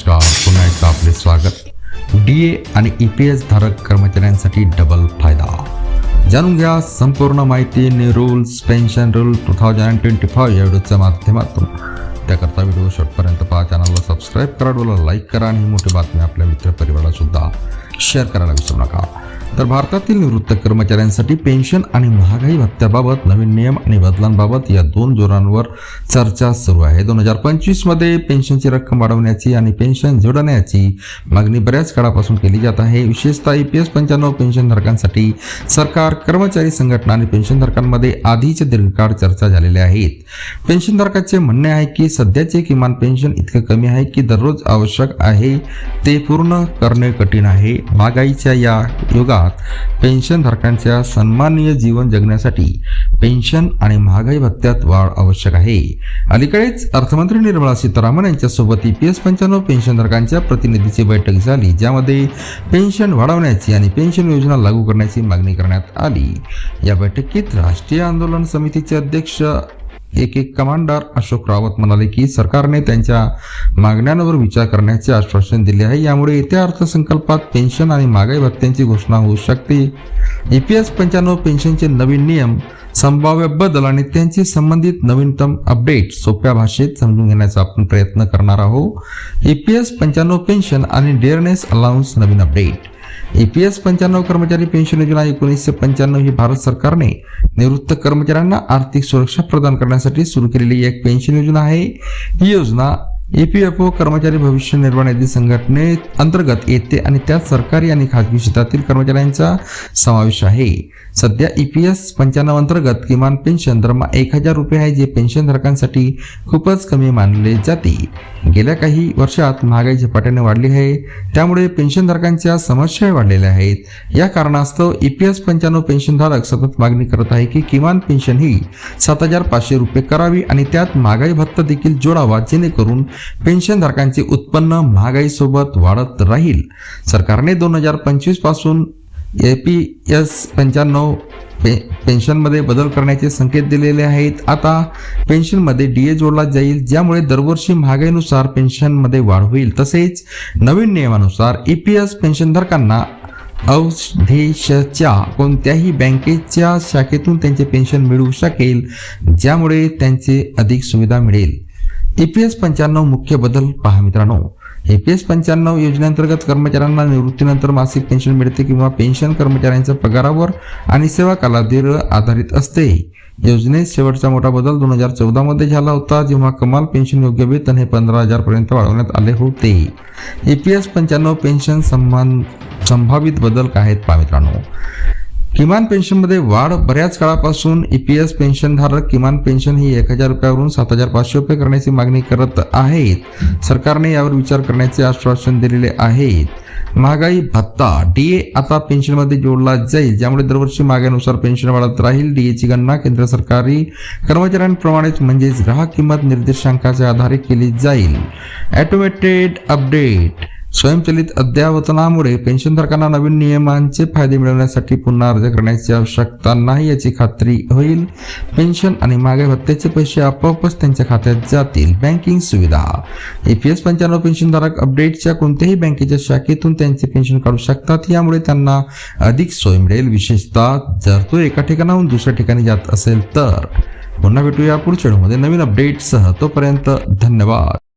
नमस्कार. पुन्हा एकदा आपले स्वागत. डी ए आणि ई पी एस धारक कर्मचाऱ्यांसाठी डबल फायदा. जाणून घ्या संपूर्ण माहिती new rules pension rule two thousand twenty five या व्हिडिओच्या माध्यमातून. त्याकरता व्हिडिओ शॉर्टपर्यंत पहा. चॅनलला सबस्क्राईब करा. डोला लाईक करा. आणि ही मोठी बातमी आपल्या मित्रपरिवाराला सुद्धा शेअर करायला विसरू नका. तर भारतातील निवृत्त कर्मचाऱ्यांसाठी पेन्शन आणि महागाई भत्त्याबाबत नवीन नियम आणि बदलांबाबत या दोन जोरांवर चर्चा सुरू आहे. दोन हजार पंचवीसमध्ये पेन्शनची रक्कम वाढवण्याची आणि पेन्शन जोडण्याची मागणी बऱ्याच काळापासून केली जात आहे. विशेषतः ई पी एस पंच्याण्णव पेन्शनधारकांसाठी सरकार कर्मचारी संघटना आणि पेन्शनधारकांमध्ये आधीच दीर्घकाळ चर्चा झालेल्या आहेत. पेन्शनधारकाचे म्हणणे आहे की सध्याचे किमान पेन्शन इतकं कमी आहे की दररोज आवश्यक आहे ते पूर्ण करणे कठीण आहे. महागाईच्या या युगात पेन्शनधारकांच्या सन्माननीय जीवन जगण्यासाठी पेन्शन आणि महागाई भत्त्यात वाढ आवश्यक आहे. अलीकडेच अर्थमंत्री निर्मला सीतारामन यांच्यासोबत ई पी एस पंच्याण्णव पेन्शनधारकांच्या प्रतिनिधीची बैठक झाली ज्यामध्ये पेन्शन वाढवण्याची आणि पेन्शन योजना लागू करण्याची मागणी करण्यात आली. या बैठकीत राष्ट्रीय आंदोलन समितीचे अध्यक्ष एक एक कमांडर अशोक रावत म्हणाले की सरकारने त्यांच्या मागण्यांवर विचार करण्याचे आश्वासन दिले आहे. यामुळे येत्या अर्थसंकल्पात पेन्शन आणि महागाई भत्त्यांची घोषणा होऊ शकते. ई पी एस पंच्याण्णव पेन्शनचे नवीन नियम संभाव्य बदल आणि त्यांचे संबंधित नवीनतम अपडेट सोप्या भाषेत समजून घेण्याचा आपण प्रयत्न करणार आहोत. ई पी एस पंच्याण्णव पेन्शन आणि डेअरनेस अलाउन्स नवीन अपडेट ई पी एस पंच्याण्णव कर्मचारी पेन्शन योजना एकोणीसशे पंच्याण्णव ही भारत सरकारने निवृत्त कर्मचाऱ्यांना आर्थिक सुरक्षा प्रदान करण्यासाठी सुरू केलेली एक पेन्शन योजना आहे. ही योजना E ईपीएफओ कर्मचारी भविष्य निर्वाह निधी संघटने अंतर्गत येते आणि त्यात सरकारी आणि खाजगी क्षेत्रातील कर्मचाऱ्यांचा समावेश आहे. सध्या ई पी एस पंच्याण्णव अंतर्गत किमान पेन्शन दरमहा एक हजार रुपये आहे जे पेन्शनधारकांसाठी खूपच कमी मानले जाते. गेल्या काही वर्षात महागाई झपाट्याने वाढली आहे त्यामुळे पेन्शनधारकांच्या समस्या वाढलेल्या आहेत. या कारणास्तव ई पी एस पंच्याण्णव पेन्शनधारक सतत मागणी करत आहे की किमान पेन्शन ही सात हजार पाचशे रुपये करावी आणि त्यात महागाई भत्ता देखील जोडावा जेणेकरून पेन्शनधारकांचे उत्पन्न महागाईसोबत वाढत राहील. सरकारने दोन हजार पंचवीसपासून ए पी एस पंच्याण्णव पे पेन्शनमध्ये बदल करण्याचे संकेत दिलेले आहेत. आता पेन्शनमध्ये डी ए जोडला जाईल ज्यामुळे दरवर्षी महागाईनुसार पेन्शनमध्ये वाढ होईल. तसेच नवीन नियमानुसार ई पी एस पेन्शनधारकांना अवधेशच्या कोणत्याही बँकेच्या शाखेतून त्यांचे पेन्शन मिळू शकेल ज्यामुळे त्यांचे अधिक सुविधा मिळेल. एपीएस पी एस पंच्याण्णव मुख्य बदल पहा मित्रांनो. ए पी एस पंच्याण्णव योजनेअंतर्गत कर्मचाऱ्यांना निवृत्तीनंतर मासिक पेन्शन मिळते किंवा पेन्शन कर्मचाऱ्यांच्या पगारावर आणि सेवा कालावधीवर आधारित असते. योजनेत शेवटचा मोठा बदल दोन हजार चौदा मध्ये झाला होता जेव्हा कमाल पेन्शन योग्य वेतन हे पंधरा हजार पर्यंत वाढवण्यात आले होते. ए पी एस पंच्याण्णव पेन्शन सन्मान संभावित बदल काय आहेत पहा मित्रांनो. किमान पेन्शनमध्ये वाढ बऱ्याच काळापासून ई पी एस पेन्शनधारक किमान पेन्शन ही एक हजार रुपयावरून सात हजार पाचशे रुपये करण्याची मागणी करत आहेत. सरकारने यावर विचार करण्याचे आश्वासन दिलेले आहेत. महागाई भत्ता डीए आता पेन्शनमध्ये जोडला जाईल ज्यामुळे दरवर्षी महागाईनुसार पेन्शन वाढत राहील. डीएची गणना केंद्र सरकारी कर्मचाऱ्यांप्रमाणेच म्हणजेच ग्राहक किंमत निर्देशांकाच्या आधारे केली जाईल. ॲटोमेटेड अपडेट स्वयंचलित अद्यावतनामुळे पेन्शनधारकांना नवीन नियमांचे फायदे मिळवण्यासाठी पुन्हा अर्ज करण्याची आवश्यकता नाही याची खात्री होईल. पेन्शन आणि मागे भत्त्याचे पैसे आपोआपच त्यांच्या खात्यात जातील. बँकिंग सुविधा. एपीएस पंच्याण्णव पेन्शनधारक अपडेटच्या कोणत्याही बँकेच्या शाखेतून त्यांचे पेन्शन काढू शकतात. यामुळे त्यांना अधिक सोय मिळेल. विशेषतः जर तो एका ठिकाणाहून दुसऱ्या ठिकाणी जात असेल तर. पुन्हा भेटूया पुढच्या मध्ये नवीन अपडेटसह तोपर्यंत धन्यवाद.